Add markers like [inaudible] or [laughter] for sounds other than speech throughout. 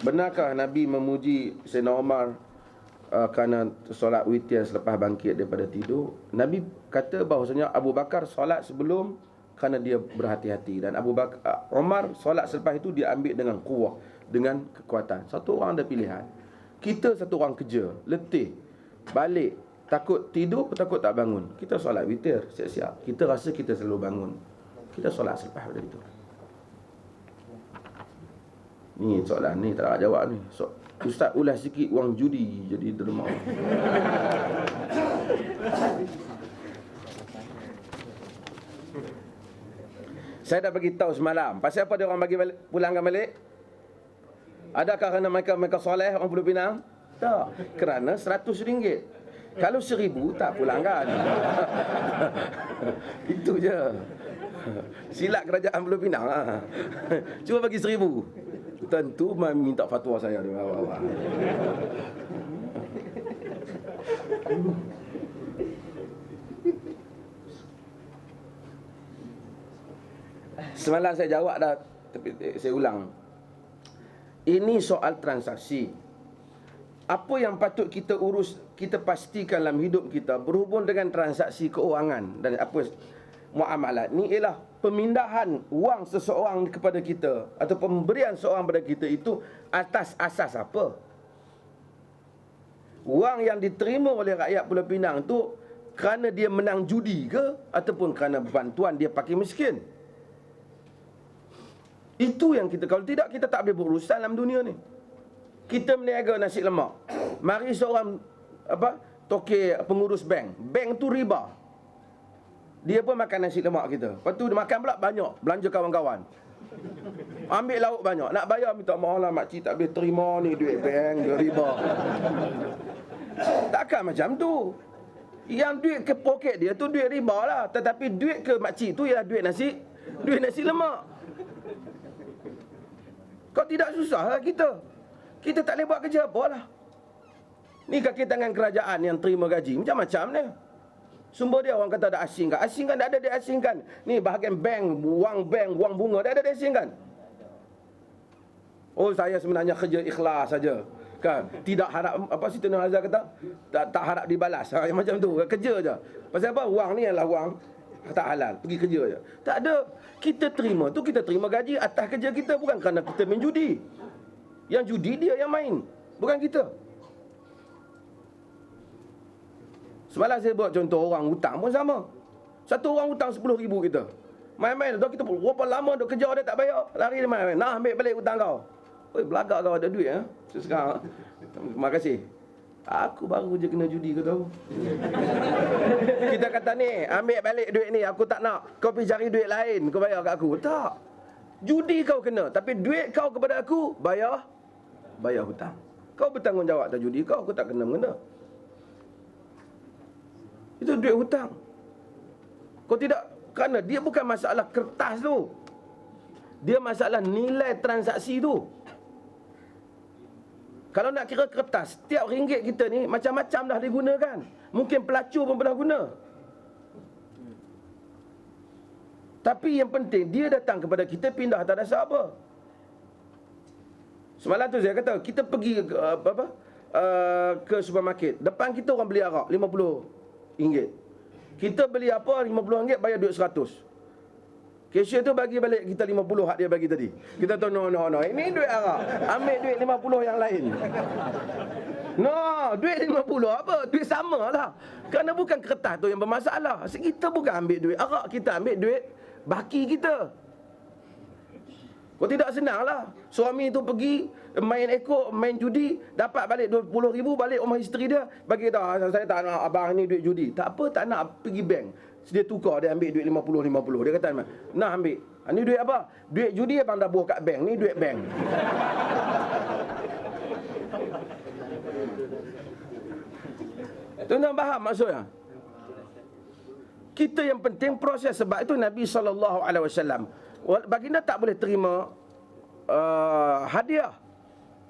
Benarkah Nabi memuji Sayyidina Umar uh, kerana solat witir selepas bangkit daripada tidur? Nabi kata bahawasanya Abu Bakar solat sebelum kerana dia berhati-hati dan Abu Bakar uh, Umar solat selepas itu dia ambil dengan kuah, dengan kekuatan. Satu orang ada pilihan. Kita satu orang kerja, letih, balik, takut tidur, takut tak bangun. Kita solat witir, siap-siap. Kita rasa kita selalu bangun. Kita solat selepas daripada itu. Ni soalan ni tak nak jawab ni. So, Ustaz ulas sikit wang judi jadi derma. Saya dah bagi tahu semalam. Pasal apa dia orang bagi balik, pulangkan balik? Adakah kerana mereka mereka soleh orang Pulau Pinang? Tak. Kerana seratus ringgit. Kalau seribu tak pulangkan. [laughs] Itu je. Silap kerajaan Pulau Pinang. Ha. Cuba bagi seribu tentu minta fatwa saya di bawah. Semalam saya jawab dah tapi saya ulang. Ini soal transaksi. Apa yang patut kita urus, kita pastikan dalam hidup kita berhubung dengan transaksi keuangan dan apa muamalat ni ialah pemindahan wang seseorang kepada kita atau pemberian seorang kepada kita itu atas asas apa? Wang yang diterima oleh rakyat Pulau Pinang tu kerana dia menang judi ke ataupun kerana bantuan dia pakai miskin? Itu yang kita kalau tidak kita tak boleh berurusan dalam dunia ni. Kita meniaga nasi lemak. Mari seorang apa? Tokek pengurus bank. Bank tu riba. Dia pun makan nasi lemak kita. Lepas tu dia makan pula banyak. Belanja kawan-kawan. Ambil lauk banyak. Nak bayar minta maaf lah makcik tak boleh terima ni duit bank, dia riba. Takkan macam tu. Yang duit ke poket dia tu duit riba lah. Tetapi duit ke makcik tu ialah duit nasi, duit nasi lemak. Kau tidak susah lah kita. Kita tak boleh buat kerja apa lah. Ni kaki tangan kerajaan yang terima gaji. Macam-macam ni. Sumber dia orang kata ada asingkan. Asingkan tak ada dia asingkan. Ni bahagian bank, wang bank, wang bunga tak ada dia asingkan. Oh saya sebenarnya kerja ikhlas saja. Kan? Tidak harap apa si Tuan Azhar kata? Tak, tak harap dibalas. Ha, macam tu. Kerja je. Pasal apa? Wang ni adalah wang tak halal. Pergi kerja je. Tak ada. Kita terima tu kita terima gaji atas kerja kita bukan kerana kita main judi. Yang judi dia yang main. Bukan kita. Semalam saya buat contoh orang hutang pun sama. Satu orang hutang RM10,000 kita. Main-main tu kita berapa lama duk kerja dia tak bayar. Lari dia main-main. Nah ambil balik hutang kau. Oi belagak kau ada duit eh. Sekarang. Terima kasih. Aku baru je kena judi kau tahu. [laughs] kita kata ni, ambil balik duit ni aku tak nak. Kau pergi cari duit lain kau bayar kat aku. Tak. Judi kau kena, tapi duit kau kepada aku bayar bayar hutang. Kau bertanggungjawab tak judi kau, aku tak kena mengena. Itu duit hutang. Kau tidak kerana dia bukan masalah kertas tu. Dia masalah nilai transaksi tu. Kalau nak kira kertas, setiap ringgit kita ni macam-macam dah digunakan. Mungkin pelacur pun pernah guna. Tapi yang penting dia datang kepada kita pindah tak dasar apa. Semalam tu saya kata kita pergi uh, apa apa uh, ke supermarket. Depan kita orang beli arak RM50. Kita beli apa RM50 bayar duit 100. Cashier tu bagi balik kita 50 hak dia bagi tadi. Kita tahu no no no. Ini duit arak. Ambil duit 50 yang lain. No, duit 50 apa? Duit sama lah. Kerana bukan kertas tu yang bermasalah. Kita bukan ambil duit arak, kita ambil duit baki kita. Kau tidak senang lah. Suami tu pergi main ekor, main judi, dapat balik 20 ribu, balik rumah isteri dia, bagi tahu ah, saya tak nak abang ni duit judi. Tak apa, tak nak pergi bank. Dia tukar, dia ambil duit 50-50. Dia kata, nak ambil. Ha, ni duit apa? Duit judi abang dah buah kat bank. Ni duit bank. [laughs] Tuan-tuan faham maksudnya? Kita yang penting proses sebab itu Nabi SAW baginda tak boleh terima uh, hadiah.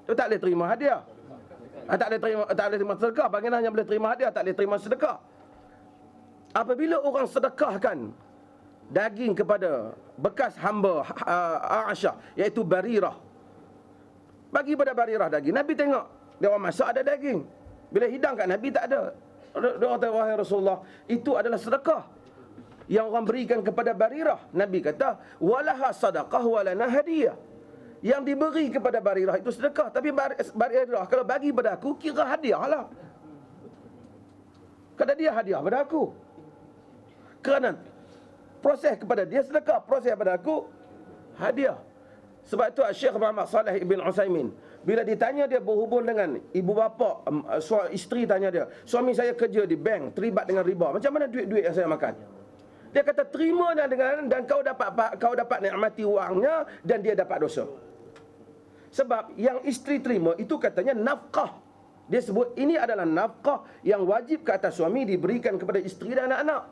Dia tak boleh terima hadiah. Ah, tak boleh terima tak boleh terima sedekah. Baginda hanya boleh terima hadiah, tak boleh terima sedekah. Apabila orang sedekahkan daging kepada bekas hamba uh, Aisyah iaitu Barirah. Bagi pada Barirah daging. Nabi tengok. Dia orang masak ada daging. Bila hidang kat Nabi tak ada. Dia kata, wahai Rasulullah, itu adalah sedekah. Yang orang berikan kepada Barirah. Nabi kata, walaha sadaqah walana hadiah. Yang diberi kepada Barirah itu sedekah. Tapi Barirah, kalau bagi pada aku, kira hadiah lah. Kata dia hadiah pada aku. Kerana proses kepada dia sedekah. Proses pada aku, hadiah. Sebab itu Syekh Muhammad Saleh Ibn Usaimin bila ditanya dia berhubung dengan ibu bapa, um, uh, isteri tanya dia, suami saya kerja di bank, terlibat dengan riba. Macam mana duit-duit yang saya makan? Dia kata terima dengan dan kau dapat kau dapat nikmati wangnya dan dia dapat dosa. Sebab yang isteri terima itu katanya nafkah. Dia sebut ini adalah nafkah yang wajib ke atas suami diberikan kepada isteri dan anak-anak.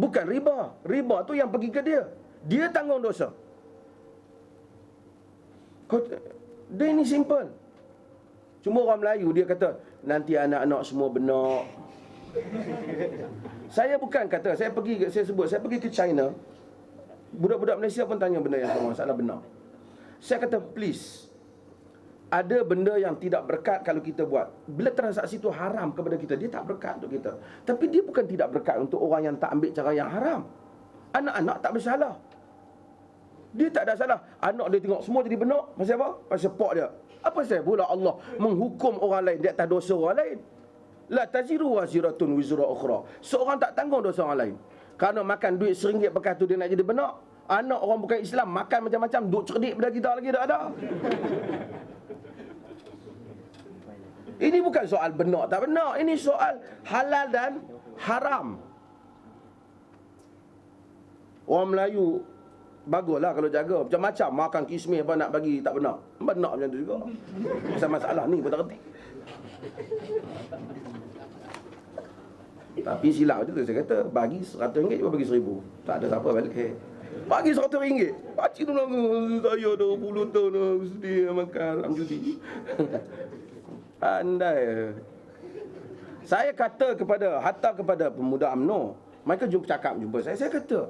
Bukan riba. Riba tu yang pergi ke dia. Dia tanggung dosa. Dia ini simple. Cuma orang Melayu dia kata nanti anak-anak semua benar. [laughs] saya bukan kata saya pergi saya sebut saya pergi ke China. Budak-budak Malaysia pun tanya benda yang sama masalah benar. Saya kata please ada benda yang tidak berkat kalau kita buat. Bila transaksi itu haram kepada kita, dia tak berkat untuk kita. Tapi dia bukan tidak berkat untuk orang yang tak ambil cara yang haram. Anak-anak tak bersalah. Dia tak ada salah. Anak dia tengok semua jadi benar. Pasal apa? Pasal pok dia. Apa saya pula Allah menghukum orang lain di atas dosa orang lain? La taziru waziratun wizra ukhra. Seorang tak tanggung dosa orang lain. Kerana makan duit seringgit bekas tu dia nak jadi benar. Anak orang bukan Islam makan macam-macam duk cerdik pada kita lagi tak ada. Ini bukan soal benar tak benar. Ini soal halal dan haram. Orang Melayu Baguslah kalau jaga Macam-macam makan kismis apa nak bagi tak benar Benar macam tu juga Pasal masalah ni pun tak kerti Tapi silap tu saya kata Bagi seratus ringgit juga bagi seribu. Tak ada siapa balik. Hey. Bagi seratus ringgit. Pakcik tu lama Saya dah puluh tahun dah Sedih makan Dalam judi [laughs] Andai Saya kata kepada Hatta kepada pemuda UMNO. Mereka jumpa cakap jumpa saya. Saya kata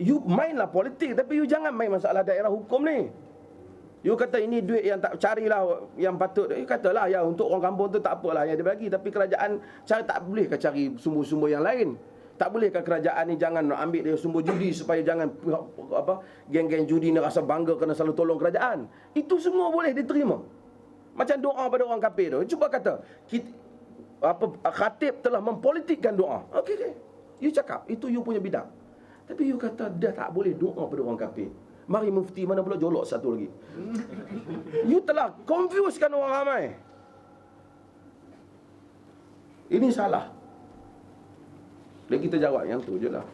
you mainlah politik tapi you jangan main masalah daerah hukum ni. You kata ini duit yang tak carilah yang patut. You katalah ya untuk orang kampung tu tak apalah yang dia bagi tapi kerajaan cara tak boleh ke cari sumber-sumber yang lain. Tak boleh ke kerajaan ni jangan ambil dia sumber judi supaya jangan apa geng-geng judi ni rasa bangga kena selalu tolong kerajaan. Itu semua boleh diterima. Macam doa pada orang kafir tu. Cuba kata kita, apa khatib telah mempolitikkan doa. Okey okey. You cakap itu you punya bidang. Tapi you kata dah tak boleh doa pada orang kafir. Mari mufti mana pula jolok satu lagi. You telah confusekan orang ramai. Ini salah. Dan kita jawab yang tu je lah.